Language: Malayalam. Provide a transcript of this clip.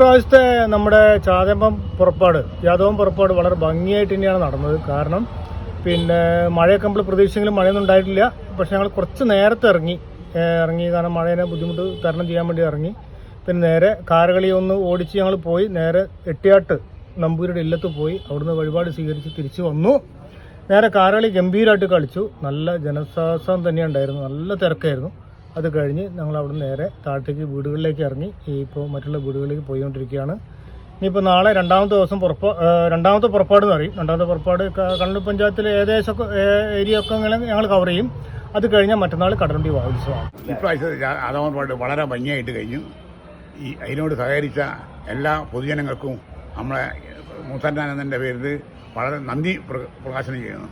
ഇപ്രാവശ്യത്തെ നമ്മുടെ ചാതമ്പം പുറപ്പാട് യാദവം പുറപ്പാട് വളരെ ഭംഗിയായിട്ട് തന്നെയാണ് നടന്നത്. കാരണം പിന്നെ മഴയൊക്കെ നമ്മൾ പ്രതീക്ഷിച്ചെങ്കിലും മഴയൊന്നും ഉണ്ടായിട്ടില്ല. പക്ഷെ ഞങ്ങൾ കുറച്ച് നേരത്തെ ഇറങ്ങി. ഇറങ്ങി കാരണം മഴേനെ ബുദ്ധിമുട്ട് തരണം ചെയ്യാൻ വേണ്ടി ഇറങ്ങി. പിന്നെ നേരെ കാരകളി ഒന്ന് ഓടിച്ച് ഞങ്ങൾ പോയി. നേരെ എട്ടിയാട്ട് നമ്പൂരിയുടെ ഇല്ലത്ത് പോയി. അവിടുന്ന് വഴിപാട് സ്വീകരിച്ച് തിരിച്ചു വന്നു. നേരെ കാരകളി ഗംഭീരമായിട്ട് കളിച്ചു. നല്ല ജനസാസം തന്നെ ഉണ്ടായിരുന്നു നല്ല തിരക്കായിരുന്നു. അത് കഴിഞ്ഞ് ഞങ്ങൾ അവിടെ നേരെ താഴത്തേക്ക് വീടുകളിലേക്ക് ഇറങ്ങി. ഈ ഇപ്പോൾ മറ്റുള്ള വീടുകളിലേക്ക് പോയിക്കൊണ്ടിരിക്കുകയാണ്. ഇനിയിപ്പോൾ നാളെ രണ്ടാമത്തെ ദിവസം പുറപ്പാ രണ്ടാമത്തെ പുറപ്പാട് എന്ന് പറയും. രണ്ടാമത്തെ പുറപ്പാട് കണ്ണൂർ പഞ്ചായത്തിലെ ഏകദേശം ഏരിയ ഒക്കെ ഞങ്ങൾ കവർ ചെയ്യും. അത് കഴിഞ്ഞാൽ മറ്റന്നാൾ കടലുണ്ടി വാത്സവമാണ് ഇപ്രാവശ്യത്തെ പാട്ട് വളരെ ഭംഗിയായിട്ട് കഴിഞ്ഞു. ഈ അതിനോട് സഹകരിച്ച എല്ലാ പൊതുജനങ്ങൾക്കും നമ്മളെ മൂസാന്റെ പേരിൽ വളരെ നന്ദി പ്രകാശനം ചെയ്യുന്നു.